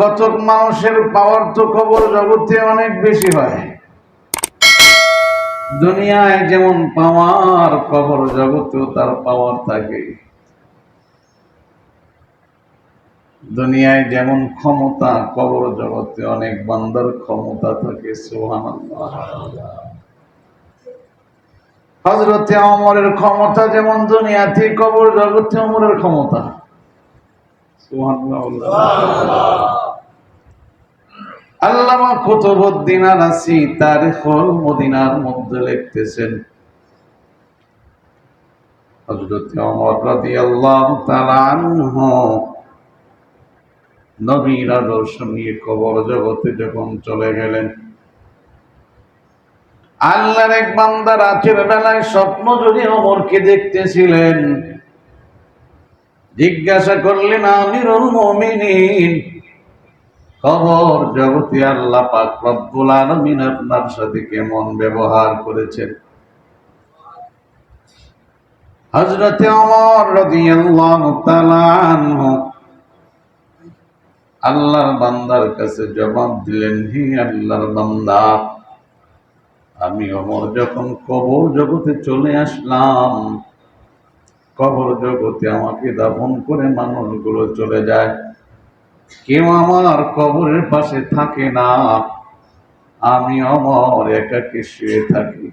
কতক মানুষের পাওয়ার তো কবর জগতে অনেক বেশি হয়। দুনিয়ায় যেমন পাওয়ার কবর জগতেও তার পাওয়ার থাকে। দুনিয়ায় যেমন ক্ষমতা কবর জগতে অনেক বান্দার ক্ষমতা থাকে, সুবহানাল্লাহ। হজরতে অমরের ক্ষমতা যেমন দুনিয়াতে কবর জগতে অমরের ক্ষমতা। সুবহানাল্লাহ। আল্লামা কুতুবউদ্দিন আনাসি তারিখুল মদিনার মধ্যে লিখতেছেন। হযরত ওমর রাদিয়াল্লাহু তাআলা আনহু নবীর আদর্শ নিয়ে কবর জগতে যখন চলে গেলেন, আল্লাহর এক বান্দা রাতের বেলায় স্বপ্ন যদি ওমরকে দেখতেছিলেন। জিজ্ঞাসা করলেন, আমিরুল মুমিনিন খবর জগতে আল্লাহ পাক রব্বুল আলামিন আপনার সাথে কেমন ব্যবহার করেছেন। তাআলা আনহু আল্লাহর বান্দার কাছে জবাব দিলেন, হি আল্লাহর বান্দা, আমি ওমর যখন কবর জগতে চলে আসলাম, কবর জগতে আমাকে দাফন করে মানুষগুলো চলে যায়। কেউ আমার কবরের পাশে থাকে না। আমি অমর একাকে শুয়ে থাকি।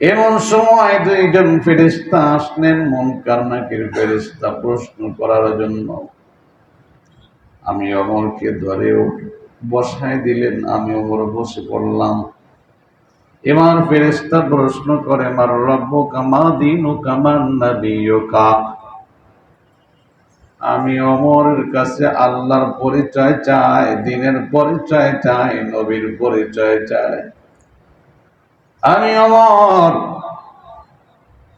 এমন সময় দুইজন ফেরেস্তা আসলেন, মন কারনাকের ফেরেস্তা প্রশ্ন করার জন্য। আমি অমরকে ধরেও বসায় দিলেন, আমি অমর বসে পড়লাম। এবার ফেরেস্তা প্রশ্ন করে আমার রব্ব কামা দিন কামান কা আমি অমরের কাছে আল্লাহর পরিচয় চাই, দিনের পরিচয় চাই, নবীর পরিচয় চাই। আমি অমর।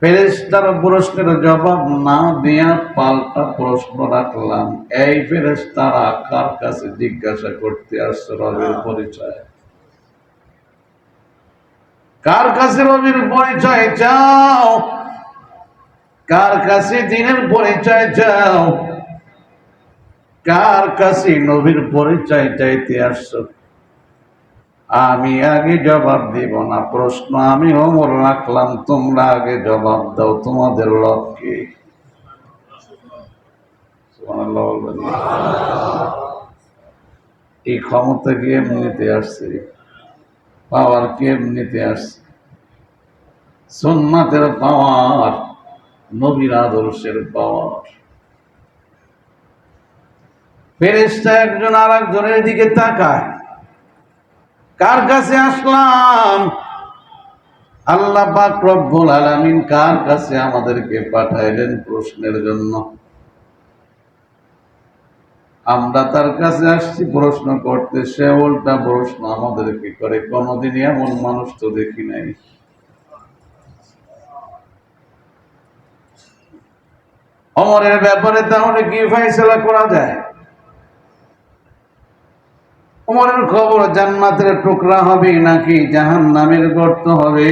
ফেরেস্তার প্রশ্নের জবাব না দিয়া পাল্টা প্রশ্ন রাখলাম। এই ফেরেস্তারা কার কাছে জিজ্ঞাসা করতে আসছে রবের পরিচয়? কার কাছে রবির পরিচয় চাও? কার কাছে দিনের পরিচয় চাও? কার কাছে নবীর পরিচয় চাইতে আসছো? আমি আগে জবাব দিব না, প্রশ্ন আমি অমর রাখলাম, তোমরা আগে জবাব দাও, তোমাদের লক্ষ্যে? এই ক্ষমতা কি এমনিতে আসছে? পাওয়ার কি এমনিতে আসছে? সোননাথের পাওয়ার, নবীর আদর্শের পাওয়ার। ফেরেস্তা একজন আর একজনের দিকে তাকায়। কার কাছে আসলাম? আল্লাহ পাক রব্বুল আলামিন কার কাছে আমাদেরকে পাঠাইলেন প্রশ্নের জন্য? আমরা তার কাছে আসছি, প্রশ্ন করতে সে উল্টা প্রশ্ন আমাদেরকে করে। কোনোদিনই এমন মানুষ তো দেখি নাই। অমরের ব্যাপারে তাহলে কি ফয়সলা করা যায়? উমরের খবর, জান্নাতের টুকরা হবে নাকি জাহান নামের গর্ত হবে?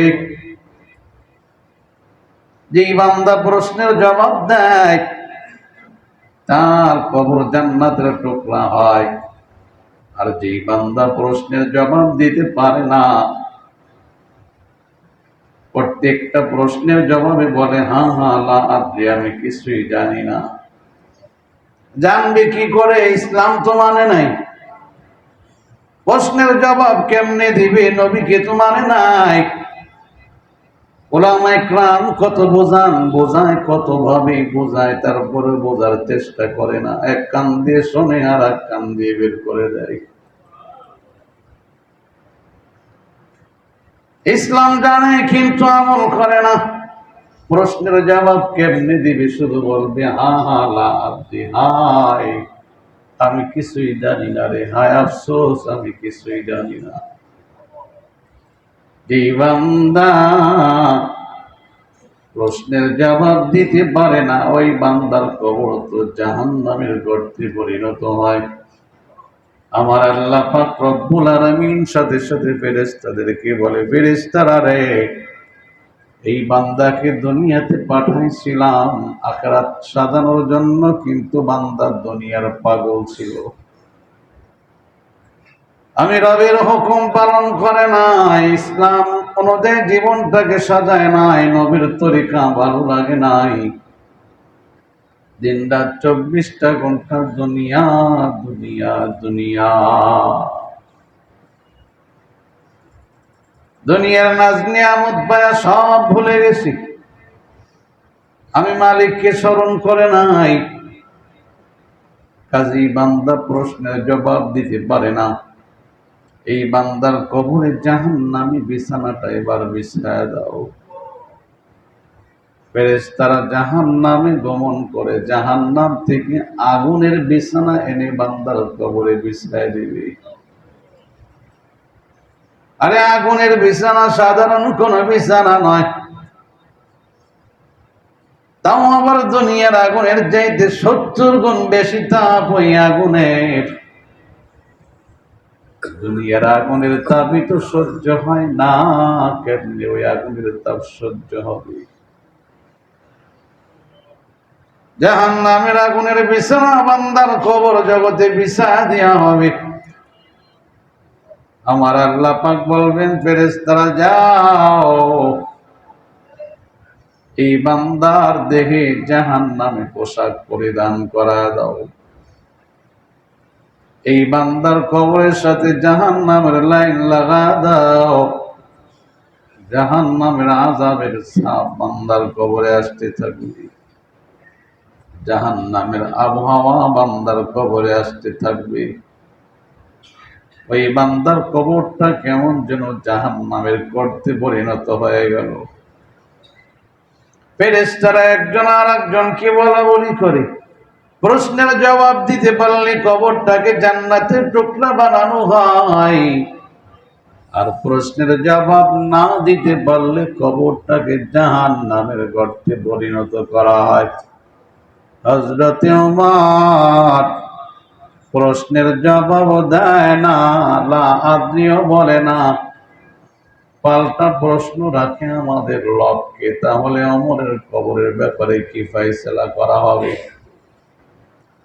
যেই বান্দা প্রশ্নের জবাব দেয়, তার কবর জান্নাতের টুকরা হয়। আর যেই বান্দা প্রশ্নের জবাব দিতে পারে না, প্রত্যেকটা প্রশ্নের জবাবে বলে, হা হা, লা আদ্রি, আমি কিছুই জানি না। জানবে কি করে? ইসলাম তো মানে নাই। প্রশ্নের জবাব কেমনে দিবে নবীকে তো মানে নাই? ওলামায় ক্রাম কত বোঝান, বোঝায় কত ভাবে বোঝায়, তারপরে বোঝার চেষ্টা করে না। এক কান দিয়ে শোনে আর এক কান দিয়ে বের করে দেয়। ইসলাম জানে কিন্তু আমল করে না। প্রশ্নের জবাব কেমনে দিবে শুধু বলবে, হা হা লা হাই আমি কিছুই জানি না রে। হায় আফসোস, আমি কিছুই জানি না। বান্দা প্রশ্নের জবাব দিতে পারে না। ওই বান্দার কবর তো জাহান নামের গর্তে পরিণত হয়। আমার আল্লাহ পাক রব্বুল আলামিন সাথে সাথে ফেরেশতাদেরকে বলে, ফেরেশতারা রে এই বান্দাকে দুনিয়াতে পাঠাইছিলাম আখরাত সাজানোর জন্য, কিন্তু বান্দা দুনিয়ার পাগল ছিল। আমি রবের হুকুম পালন করে নাই, ইসলাম অনুযায়ী জীবনটাকে সাজায় নাই, নবীর তরিকা ভালো লাগে নাই। দিন রাত চব্বিশটা ঘণ্টা দুনিয়া দুনিয়া দুনিয়া। দুনিয়ার নাজ নিয়ামত পায়া সব ভুলে গেছি। আমি মালিককে স্মরণ করে নাই। কাজী বান্দা প্রশ্নের জবাব দিতে পারে না। এই বান্দার কবরে জাহান নামি বিছানাটা এবার বিছায় দাও। তারা জাহান নামে গমন করে জাহান নাম থেকে আগুনের বিছানা এনে বান্দার কবরে বিছায় দিবে। আরে আগুনের বিছানা সাধারণ কোন বিছানা নয়। তাও আবার দুনিয়ার আগুনের চাইতে সত্তর গুণ বেশি তাপ ওই আগুনের। দুনিয়ার আগুনের তাপই তো সহ্য হয় না, কেমনি ওই আগুনের তাপ সহ্য হবে? জাহান নামের আগুনের বিছানা বান্দার কবর জগতে বিছা দেওয়া হবে। আমার আল্লাহ পাক বলবেন, ফেরেশতারা যাও। এই বান্দার দেহে জাহান নামে পোশাক পরিধান করা দাও। এই বান্দার কবরের সাথে জাহান নামের লাইন লাগা দাও। জাহান নামের আজাবের সাপ বান্দার কবরে আসতে থাকবে। জাহান নামের আবহাওয়া বান্দার কবরে আসতে থাকবে। ওই বান্দার কবরটা কেমন যেন জাহান নামের করতে পরিণত হয়ে গেল। ফেরেস্তারা একজন আর একজনকে বলা বলি করে, প্রশ্নের জবাব দিতে পারলে কবরটাকে জান্নাতের টুকরা বানানো হয়। আর প্রশ্নের জবাব না দিতে পারলে কবরটাকে জাহান নামের গর্তে পরিণত করা হয়। হজরতে উমার প্রশ্নের জবাব দেয় না লা আদ্রিও বলে না। পাল্টা প্রশ্ন রাখে আমাদের লক্ষ্যে তাহলে অমরের কবরের ব্যাপারে কি ফাইসলা করা হবে?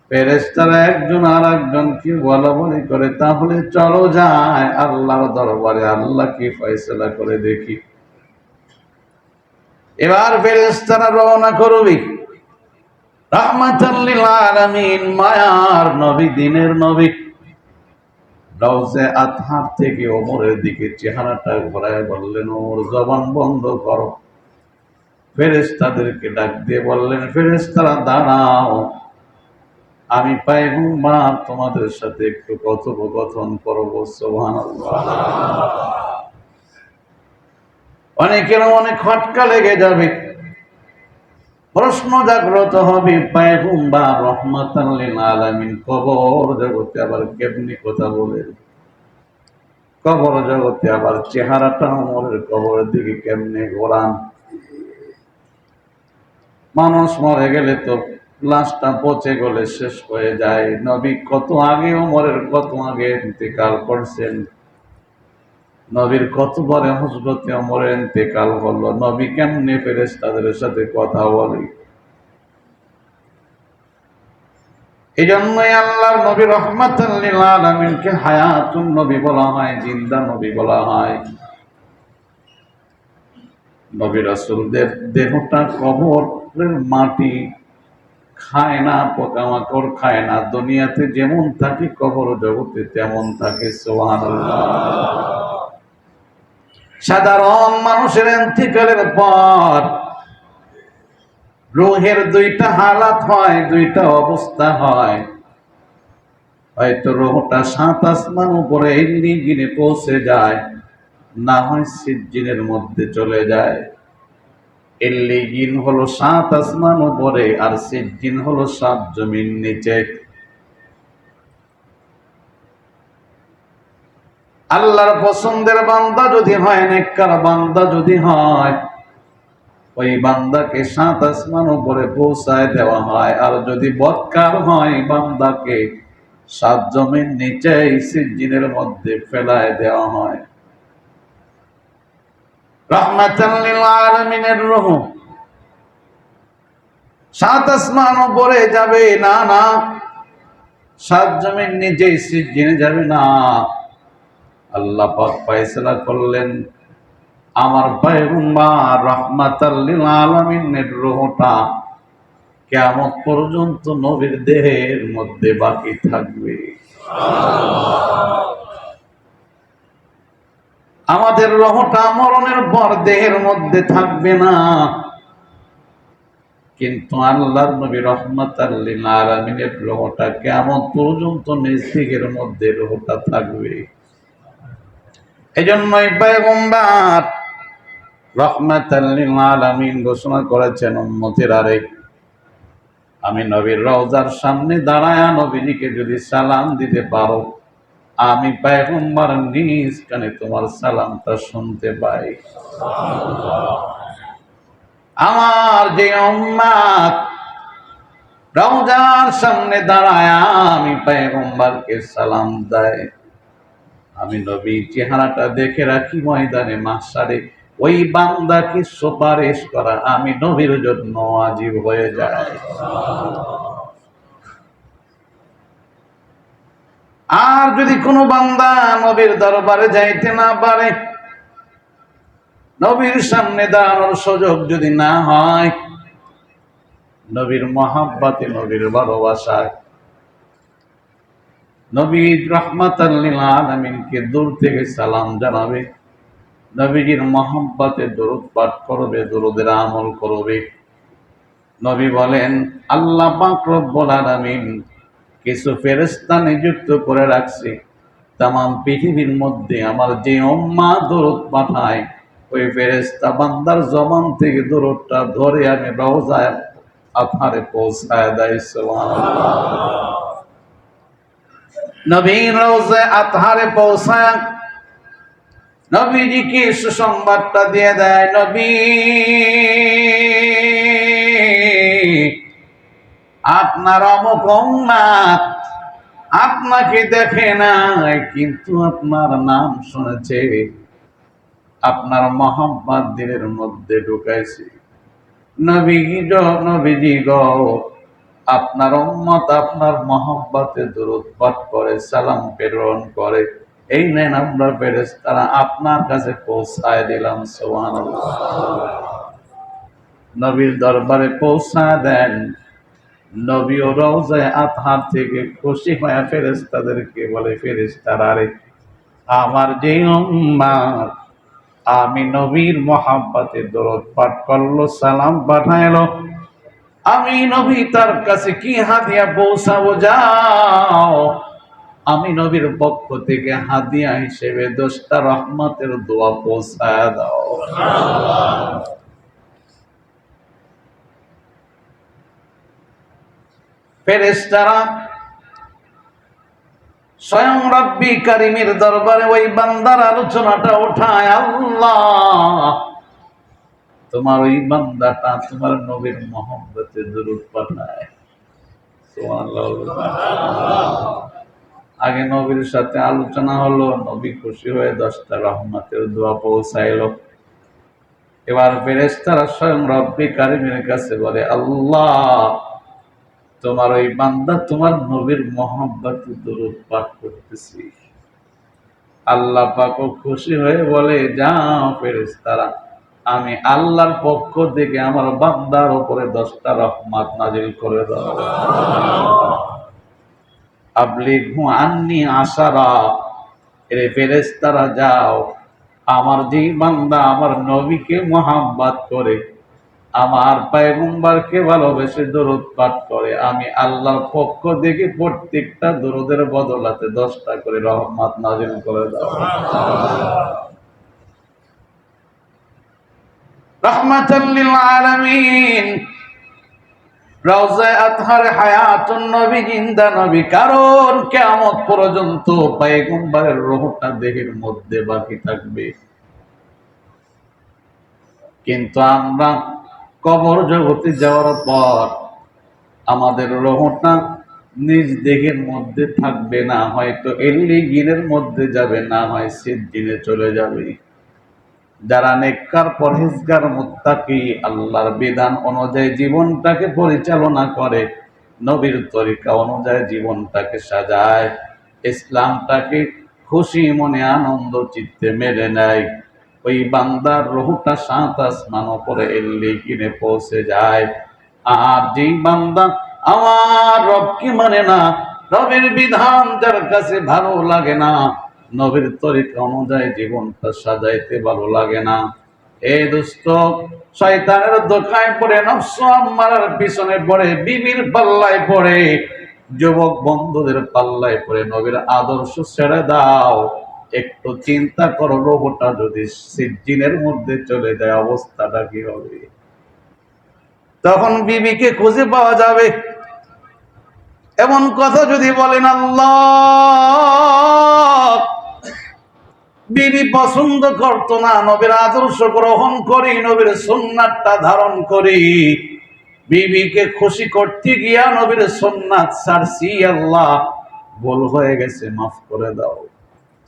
ফেরেস্তারা একজন আর একজনকে বলা বলি করে, তাহলে চলো যায় আল্লাহর দরবারে, আল্লাহ কি ফয়সলা করে দেখি। এবার ফেরেস্তারা রওনা করবি। মায়ার নবী, দিনের নবী। আতহার থেকে ওমরের দিকে চেহারাটা ঘোরায় বললেন ওমর জবান বন্ধ করো। ফেরেশতাদেরকে ডাক দিয়ে বললেন, ফেরেশতারা দাঁড়াও। আমি মা তোমাদের সাথে একটু কথোপকথন করব। সুবহানাল্লাহ। অনেকের অনেক খটকা লেগে যাবে। প্রশ্ন জাগ্রত হবে পায়গুম্বা রহমাতান লিল আলামিন কবর জগতে আবার কেমনি কথা বলে? কবর জগতে আবার চেহারাটা মরের কবরের দিকে কেমনে ঘোরান? মানুষ মরে গেলে তো লাশটা পচে গলে শেষ হয়ে যায়। নবী কত আগে মরের কত আগে ইন্তেকাল করছেন? নবীর কত পরে হজরতে অমরের ইন্তেকাল হলো। নবী কেমনে ফেরেস তাদের সাথে কথা বলে? এই জন্যই আল্লাহর নবী রহমাতুল্লিল আলামিনকে হায়াতুন নবী বলা হয়, জিন্দা নবী বলা হয়। নবী রাসূলদের দেহটা কবরের মাটি, খায় না পোকামাকড়, খায় না দুনিয়াতে যেমন থাকে কবর জগতে তেমন থাকে, সুবহানাল্লাহ। সাধারণ মানুষের এন্তিকালের পর রোহের দুইটা হালাত হয়, দুইটা অবস্থা হয়। হয়তো রোহটা সাত আসমান উপরে গিনে পৌঁছে যায়, না হয় সিজ্জিনের মধ্যে চলে যায়। এল্লিগিন হলো সাত আসমান উপরে আর সিজ্জিন হলো সাত জমিন নিচে। আল্লাহর পছন্দের বান্দা যদি হয়, নেককার বান্দা যদি হয়, ওই বান্দাকে সাত আসমান উপরে পৌঁছায় দেওয়া হয়। আর যদি বৎকার হয়, বান্দাকে সাত জমিন নিচে সিজিনের মধ্যে ফেলায় দেওয়া হয়। যাবে না না। সাত জমিন নিচে সিজিনে যাবে না। আল্লাহ পাক ফয়সালা করলেন, আমার পয়গম্বর রহমাতাল্লিল আলামিনের রূহটা কিয়ামত পর্যন্ত নবীর দেহের মধ্যে বাকি থাকবে। আমাদের রহটা মরণের পর দেহের মধ্যে থাকবে না। কিন্তু আল্লাহর নবী রহমত আলমিনের রহটা কেমন পর্যন্ত নিস্তিকের মধ্যে রহটা থাকবে। এই জন্যই পেগম্বার রহমত আলমিন ঘোষণা করেছেন, উম্মতের আরে আমি নবীর রওজার সামনে দাঁড়ায় নবীজিকে যদি সালাম দিতে পারো, আমি পেগম্বার নিজ কানে তোমার সালামটা শুনতে পাই। আমার যে উম্মাদ রওজার সামনে দাঁড়ায় আমি পেগম্বরকে সালাম দেয়। আমি নবীর চেহারাটা দেখে রাখি ময়দানে মাসারে ওই বান্দাকে সুপারিশ করা আমি নবীর জন্য আজীব হয়ে যায়। আর যদি কোনো বান্দা নবীর দরবারে যাইতে না পারে, নবীর সামনে দাঁড়ানোর সুযোগ যদি না হয়, নবীর মহাব্বাতে নবীর ভালোবাসায় নবী রহমত আলমিনকে দূর থেকে সালাম জানাবে। নবীজির মহাব্বাতে দরুদ পাঠ করবে, দরুদের আমল করবে। নবী বলেন, আল্লাহ পাক আলামিন কিছু ফেরেস্তা নিযুক্ত করে রাখছে। তাম পৃথিবীর মধ্যে আমার যে অম্মা দরদ পাঠায়, ওই ফেরেস্তা বান্দার জবান থেকে দরদটা ধরে আমি রওজায় আথারে পৌঁছায় দেয় নবীন রওজায় আতহারে পৌঁছায় নবীজিকে সুসংবাদটা দিয়ে দেয়, নবী, আপনার অমুক উম্মাত আপনাকে দেখে নাই, কিন্তু আপনার নাম শুনেছে। আপনার মোহাম্মদ মধ্যে ঢুকাইছে। নবীজি নবীজি গ আপনার উম্মত আপনার মোহাম্মতে দূরত পাঠ করে, সালাম প্রেরণ করে। এই নেন আমরা পেরেছ তারা আপনার কাছে পৌঁছায় দিলাম সোহান নবীর দরবারে পৌঁছায় দেন। নবী ও রওজায় আতহার থেকে খুশি হয়ে ফেরেস্তাদেরকে বলে ফেরেস্তারা রে, আমার যে আমি নবীর মহাব্বাতে দরদ পাঠ করল, সালাম পাঠাইলো আমি নবী তার কাছে কি হাদিয়া পৌঁছাবো যাও? আমি নবীর পক্ষ থেকে হাদিয়া হিসেবে দোষটা রহমতের দোয়া পৌঁছায় দাও। ফেরেস্তারা স্বয়ং রব্বি কারিমের দরবারে ওই বান্দার আলোচনাটা ওঠায় আল্লাহ। তোমার ওই বান্দাটা তোমার নবীর মোহাম্মতে দূরত পাঠায়। আগে নবীর সাথে আলোচনা হলো, নবী খুশি হয়ে দশটা রহমতের দোয়া পৌঁছাইল। এবার ফেরেস্তারা স্বয়ং রব্বি কারিমের কাছে বলে, আল্লাহ, তোমার ওই বান্দা তোমার নবীর মোহাম্মত দূরত পাঠ করতেছি। আল্লাহ পাক খুশি হয়ে বলে, যাও ফেরেস্তারা আমি আল্লাহর পক্ষ থেকে আমার বান্দার উপরে দশটা রহমত নাজিল করে দাও। আপনি আননি আশারা এরে ফেরেস্তারা যাও, আমার যে বান্দা আমার নবীকে মোহাম্মত করে, আমার পায়গুম্বারকে ভালোবেসে দরদ পাঠ করে, আমি আল্লাহর পক্ষ থেকে প্রত্যেকটা দরদের বদলাতে দশটা করে রহমত নাজিল করে দাও। কিন্তু আমরা কবর জগতে যাওয়ার পর আমাদের রহটা নিজ দেহের মধ্যে থাকবে না, হয়তো এল্লি গিনের মধ্যে যাবে, না হয় সিদ্দিনে চলে যাবে। যারা নেককার পরহেজগার, মুত্তাকি, আল্লাহর বিধান অনুযায়ী জীবনটাকে পরিচালনা করে, নবীর তরিকা অনুযায়ী জীবনটাকে সাজায়। ইসলামটাকে খুশি মনে আনন্দ চিত্তে মেলে নেয়। ওই বান্দার রহুটা সাত আসমান উপরে এল্লি কিনে পৌঁছে যায়। আর যেই বান্দা আমার রবকে মানে না? রবের বিধান যার কাছে ভালো লাগে না। নবীর তরিকা অনুযায়ী জীবনটা সাজাইতে ভালো লাগে না। এ দুষ্ট, শয়তানের দোকায় পড়ে, নফস মারার পিছনে পড়ে, বিবির পাল্লায় পড়ে, যুবক বন্ধুদের পাল্লায় পড়ে, নবীর আদর্শ ছেড়ে দাও। একটু চিন্তা করো রোবটা যদি সিজিনের মধ্যে চলে যায়, অবস্থাটা কি হবে? তখন বিবিকে খুঁজে পাওয়া যাবে। এমন কথা যদি বলেন, আল্লাহ! বিবি পছন্দ করতো না, নবীর আদর্শ গ্রহণ করি, নবীর সুন্নাতটা ধারণ করি। বিবিকে খুশি করতে গিয়া নবীর সুন্নাত ছাড়ছি, আল্লাহ, ভুল হয়ে গেছে, মাফ করে দাও।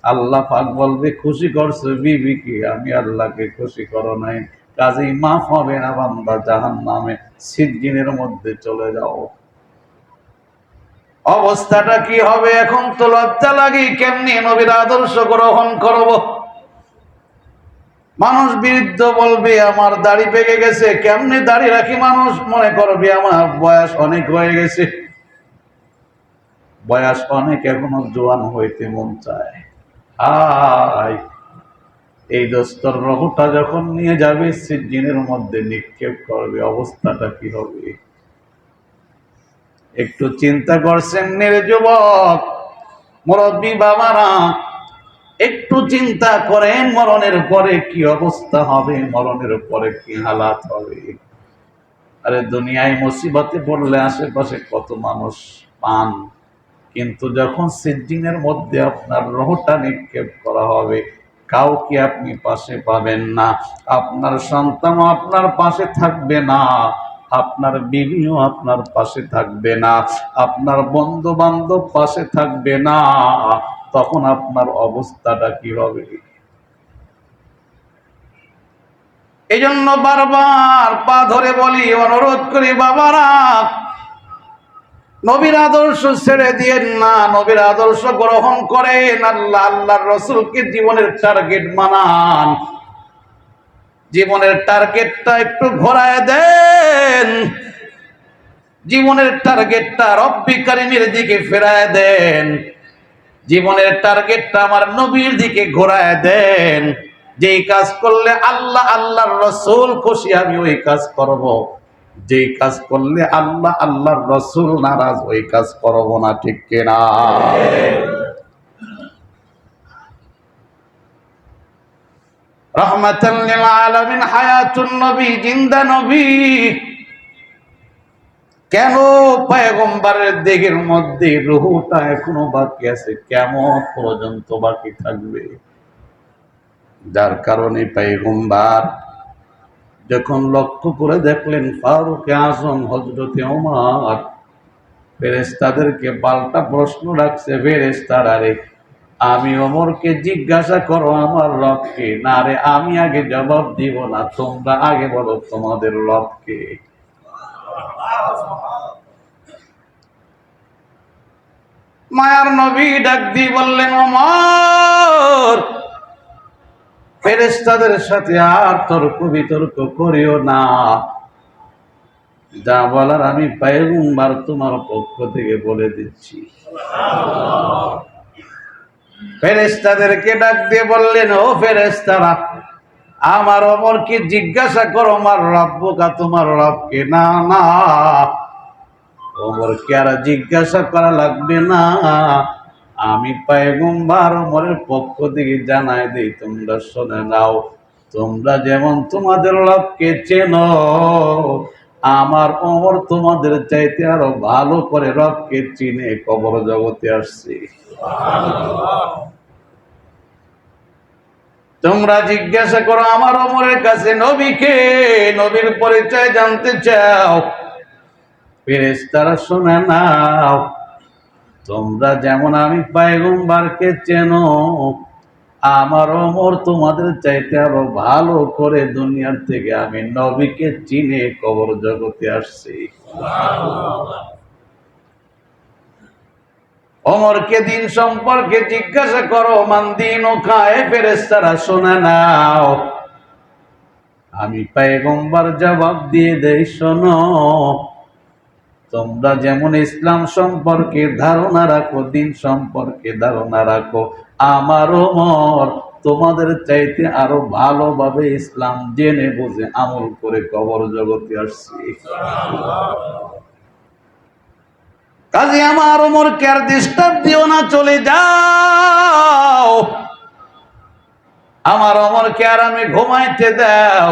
আল্লাহ পাক বলবে, খুশি করছ বিবিকে? আমি আল্লাহকে খুশি করো নাই। কাজেই মাফ হবে না বান্দা জাহান নামে সিদ্দিনের মধ্যে চলে যাও। অবস্থাটা কি হবে? এখন তো লজ্জা লাগে, কেমনি নবীর আদর্শ গ্রহণ করব? মানুষ বিরুদ্ধ বলবে, আমার দাড়ি পেকে গেছে। কেমনি দাড়ি রাখি মানুষ? মনে করবে, আমার বয়স অনেক হয়ে গেছে। বয়স অনেক এখনও জোয়ান হইতে মন চায়। এই দোস্তর রহটা যখন নিয়ে যাবে সে সিজিনের মধ্যে নিক্ষেপ করবে, অবস্থাটা কি হবে? একটু চিন্তা করছেন নিরে যুবক, মুরব্বী বাবারা, একটু চিন্তা করেন মরণের পরে কি অবস্থা হবে, মরণের পরে কি হালাত হবে। আরে দুনিয়ায় মুসিবতে পড়লে আশেপাশে কত মানুষ পান, কিন্তু যখন সিদ্দিনের মধ্যে আপনার রহটা নিক্ষেপ করা হবে, কাউকে আপনি পাশে পাবেন না। আপনার সন্তানও আপনার পাশে থাকবে না। আপনার বিবিও আপনার পাশে থাকবে না, আপনার বন্ধু বান্ধব পাশে থাকবে না, তখন আপনার অবস্থাটা কি হবে? এই জন্য বারবার পা ধরে বলি, অনুরোধ করি বাবারা, নবীর আদর্শ ছেড়ে দিয়েন না, নবীর আদর্শ গ্রহণ করেন, আল্লাহ, আল্লাহর রসুলকে জীবনের টার্গেট মানান জীবনের টার্গেটটা একটু ঘোরায় দেন। জীবনের টার্গেটটা রব্বি কারিমের দিকে ফেরায় দেন। জীবনের টার্গেটটা আমার নবীর দিকে ঘোরায় দেন। যেই কাজ করলে আল্লাহ, আল্লাহর রসুল খুশি, আমি ওই কাজ করব। যেই কাজ করলে আল্লাহ, আল্লাহর রসুল নারাজ, ওই কাজ করব না, ঠিক কিনা? কেন পায়গম্বরের দেহের মধ্যে রুহুটা এখনও বাকি আছে? কেমন পর্যন্ত বাকি থাকবে? যার কারণে পায়গম্বার যখন লক্ষ্য করে দেখলেন ফারুক আজম হজরতে ওমার ফেরেস্তাদেরকে পাল্টা প্রশ্ন রাখছে ফেরেস্তারা রে আমি ওমরকে জিজ্ঞাসা করো আমার রবকে। না রে, আমি আগে জবাব দিব না, তোমরা আগে বলো তোমাদের রবকে। মায়ার নবী ডাক দিয়ে বললেন ওমর ফেরেস্তাদের সাথে আর তর্ক বিতর্ক করিও না। যা বলার আমি পায়গুম্বার তোমার পক্ষ থেকে বলে দিচ্ছি। ফেরেস্তাদেরকে ডাক দিয়ে বললেন, ও ফেরেস্তারা আমার অমরকে জিজ্ঞাসা করো, আমার রব্বকা তোমার রবকে? না না ওমরকে আর জিজ্ঞাসা করা লাগবে না। আমি ওমরের পক্ষ থেকে জানাই দিই, তোমরা শুনে নাও, তোমরা যেমন তোমাদের রবকে চেনো, আমার ওমর তোমাদের চাইতে আরও ভালো করে রবকে চিনে কবর জগতে আসছি। তোমরা জিজ্ঞাসা করো আমার অমরের কাছে নবীকে নবীর পরিচয় জানতে চাও। পেরেস ফেরেশতারা শোনে নাও তোমরা যেমন আমি পায়গম্বারকে চেনো, আমার অমর তোমাদের চাইতে আরও ভালো করে দুনিয়ার থেকে আমি নবীকে চিনে কবর জগতে আসছি। অমরকে দিন সম্পর্কে জিজ্ঞাসা করো, মান দিন ও খায় ফেরেস্তারা শোনা নাও। আমি পায়গম্বার জবাব দিয়ে দেই, শোনো, তোমরা যেমন ইসলাম সম্পর্কে ধারণা রাখো, দিন সম্পর্কে ধারণা রাখো, আমার মর তোমাদের চাইতে আরও ভালোভাবে ইসলাম জেনে বুঝে আমল করে কবর জগতে আসছি। কাজে আমার ওমর কে আর ডিস্টার্ব দিও না, চলে যাও। আমার অমর কে আর আমি ঘুমাইতে দাও।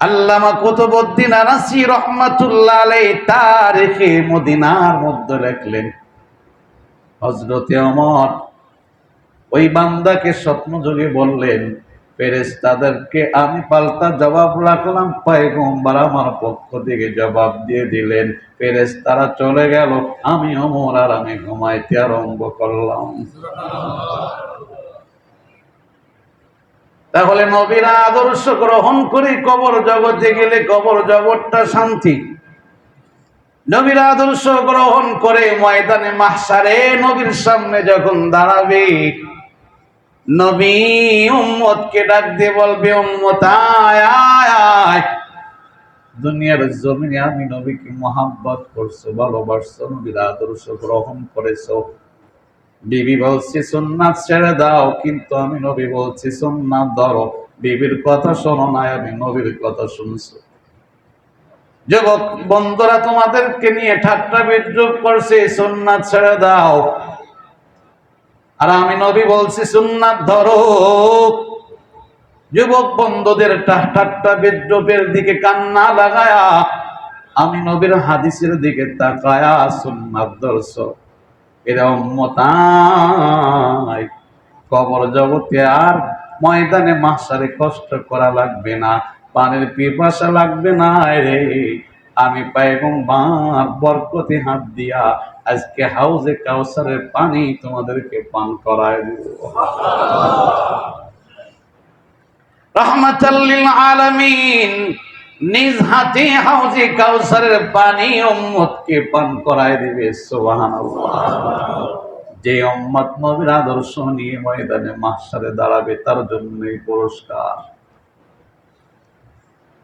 আল্লামা কুতুবউদ্দিন আনাসি রহমাতুল্লাহ আলাইহি তারিখে মদিনার মধ্যে লিখলেন হযরতে ওমর ওই বান্দাকে স্বপ্ন যোগে বললেন ফেরেশতাদেরকে আমি পাল্টা জবাব রাখলাম, পয়গম্বর আমার পক্ষ থেকে জবাব দিয়ে দিলেন, ফেরেশতারা চলে গেল, আমি ওমর আর আমি ঘুমাইতে আরম্ভ করলাম। তাহলে নবীরা আদর্শ গ্রহণ করে, কবর জগতে গেলে কবর জগৎটা শান্তি। নবীর আদর্শ গ্রহণ করে ময়দানে মাহসারে নবীর সামনে যখন দাঁড়াবে নবী উম্মতকে ডাক দিয়ে বলবে, উম্মত, আয় আয় আয়। দুনিয়ার জমিনে আমি নবীকে মহাব্বত করছ, ভালোবাসছো, নবীর আদর্শ গ্রহণ করেছ। বিবি বলছি, সুন্নাত ছেড়ে দাও। কিন্তু আমি নবী বলছি, সুন্নাত ধরো। বিবির কথা শোনো না আমি নবীর কথা শুনছো। যুবক বন্ধুরা, তোমাদেরকে নিয়ে ঠাট্টা বিদ্রুপ করছে, সুন্নাত ছেড়ে দাও। আর আমি নবী বলছি, সুন্নাত ধরো। যুবক বন্ধুদের ঠাট্টা বিদ্রুপের দিকে কান্না লাগায়া, আমি নবীর হাদিসের দিকে তাকায়া সুন্নাত দর্শক এরা উম্মতাই, কবর জগতে আর ময়দানে মাসারে কষ্ট করা লাগবে না, পানের পিপাসা লাগবে না রে। আমি পায়গম্বার বরকতে হাত দিয়া। আজকে হাউজে কাউসারের পানি তোমাদেরকে পান করায় দেব। রহমাতাল্লিল আলামিন, নিজ হাতে হাউজে কাউসারের পানি উম্মতকে পান করায় দিবে, সুবহানাল্লাহ। যে উম্মত নবীর আদর্শ নিয়ে ময়দানে মাহশারে দাঁড়াবে, তার জন্যই পুরস্কার।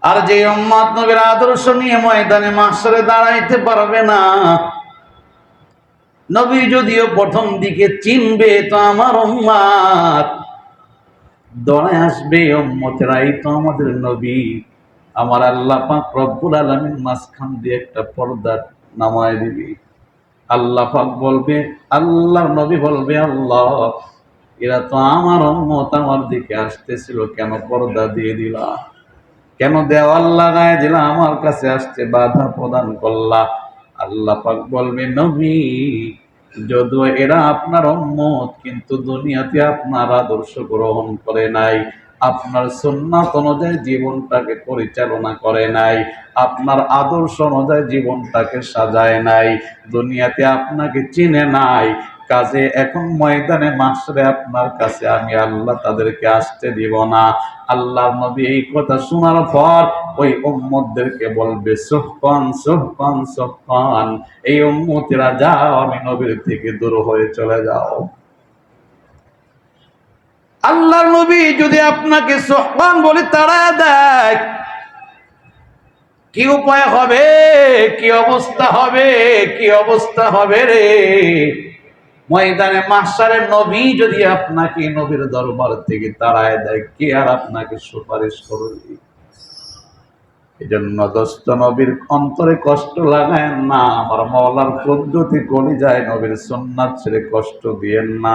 আর যে উম্মত নবীর আদর্শ নিয়ে ময়দানে মাহশারে দাঁড়াইতে পারবে না। নবী যদিও প্রথম দিকে চিনবে তো আমার উম্মাদ দড়ায় আসবে উম্মতেরাই তো আমাদের নবী। আমার আল্লাহ পাক রব্বুল আলামিন মাঝখান দিয়ে একটা পর্দা নামায় দিবি। আল্লাহ পাক বলবে, আল্লাহর নবী বলবে, আল্লাহ, এরা তো আমার উম্মত, আমার দিকে আসতেছিল, কেন পর্দা দিয়ে দিলা? কেন দেওয়াল লাগায় দিলা আমার কাছে আসতে বাধা প্রদান করলা? আল্লাহ পাক বলবে, নবী, যদিও এরা আপনার উম্মত, কিন্তু দুনিয়াতে আপনার আদর্শ গ্রহণ করে নাই। আপনার সুন্নাত অনুযায়ী জীবনটাকে পরিচালনা করে নাই। আপনার আদর্শ অনুযায়ী জীবনটাকে সাজায় নাই। দুনিয়াতে আপনাকে চিনে নাই। কাজে এখন ময়দানে মাসরে আপনার কাছে আমি আল্লাহ তাদেরকে আসতে দিব না। আল্লাহ নবী এই কথা শোনার পর ওই উম্মতদেরকে বলবে সোহপান সোহপান সোহপান এই উম্মতিরা যাও, আমি নবীর থেকে দূর হয়ে চলে যাও। আল্লাহর নবী যদি আপনাকে সোহপান বলে তারা দেয়, কি উপায় হবে? কি অবস্থা হবে? কি অবস্থা হবে রে? ময়দানে মাসারে নবী যদি আপনাকে নবীর দরবার থেকে তাড়ায় দেয়, কে আর আপনাকে সুপারিশ করবে? এই জন্য দোস্ত, নবীর অন্তরে কষ্ট লাগায় না আমার মৌলার পদ্ধতি কলি যায় নবীর সন্ন্যাত ছেড়ে কষ্ট দিয়েন না।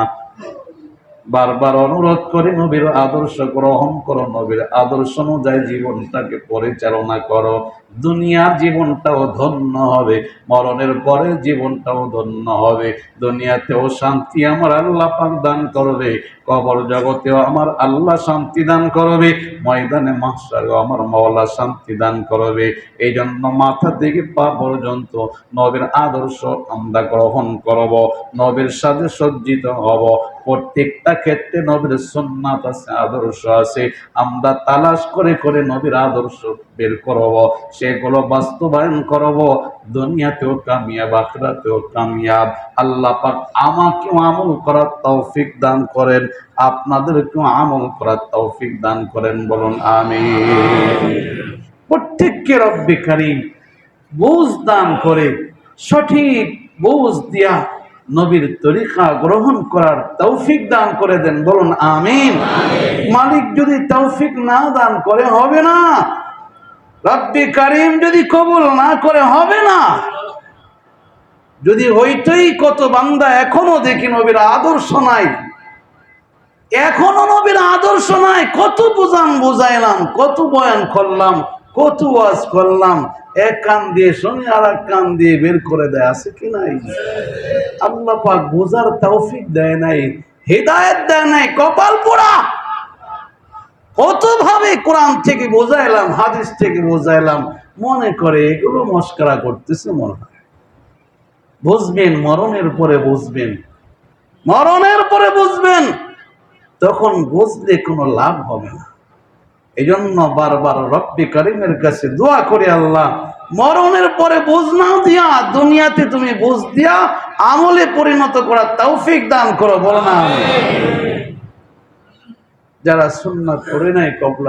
বারবার অনুরোধ করে নবীর আদর্শ গ্রহণ করো, নবীর আদর্শ অনুযায়ী জীবনটাকে পরিচালনা করো। দুনিয়ার জীবনটাও ধন্য হবে। মরণের পরে জীবনটাও ধন্য হবে। দুনিয়াতেও শান্তি আমার আল্লাহ পাক দান করবে। কবর জগতেও আমার আল্লাহ শান্তি দান করবে। ময়দানে মাসারেও আমার মওলা শান্তি দান করবে। এই জন্য মাথা থেকে পা পর্যন্ত নবীর আদর্শ আমরা গ্রহণ করব। নবীর সাথে সজ্জিত হব। প্রত্যেকটা ক্ষেত্রে নবীর সুন্নাত আছে, আদর্শ আছে। আমরা তালাশ করে করে নবীর আদর্শ বের করব। সেগুলো বাস্তবায়ন করব। দুনিয়াতেও কামিয়াব আখরাতেও কামিয়াব। আল্লাহ পাক আমাকেও আমল করার তৌফিক দান করেন। আপনাদেরকেও আমল করার তৌফিক দান করেন। বলুন আমি প্রত্যেককে রব্বি কারিম বুঝ দান করে সঠিক বুঝ দিয়া নবীর তরিকা গ্রহণ করার তৌফিক দান করে দেন। বলুন আমিন। মালিক যদি তৌফিক না দান করে হবে না। রব্বি কারিম যদি কবুল না করে, হবে না। যদি হইতেই কত বান্দা এখনও দেখি নবীর আদর্শ নাই, এখনও নবীর আদর্শ নাই, কত বোঝান বুঝাইলাম, কত বয়ান করলাম, কত ওয়াজ করলাম, এক কান দিয়ে শুনে আর এক কান দিয়ে বের করে দেয়, আছে কি নাই? আল্লাহ পাক বোঝার তৌফিক দেয় নাই, হেদায়েত দেয় নাই, কপাল পোড়া। কত ভাবে কোরআন থেকে বোঝাইলাম হাদিস থেকে বোঝাইলাম মনে করে এগুলো মস্করা করতেছে মনে হয়। বুঝবেন, মরণের পরে বুঝবেন। মরণের পরে বুঝবেন। তখন বুঝলে কোনো লাভ হবে না। এই জন্য বারবার রব্বি করিমের কাছে দোয়া করে আল্লাহ, মরণের পরে বুঝ না দিয়া, দুনিয়াতে তুমি বুঝ দিয়া, আমলে পরিণত করার তৌফিক দান করো, বলো না যারা সুন্নাত করে নাই কবলা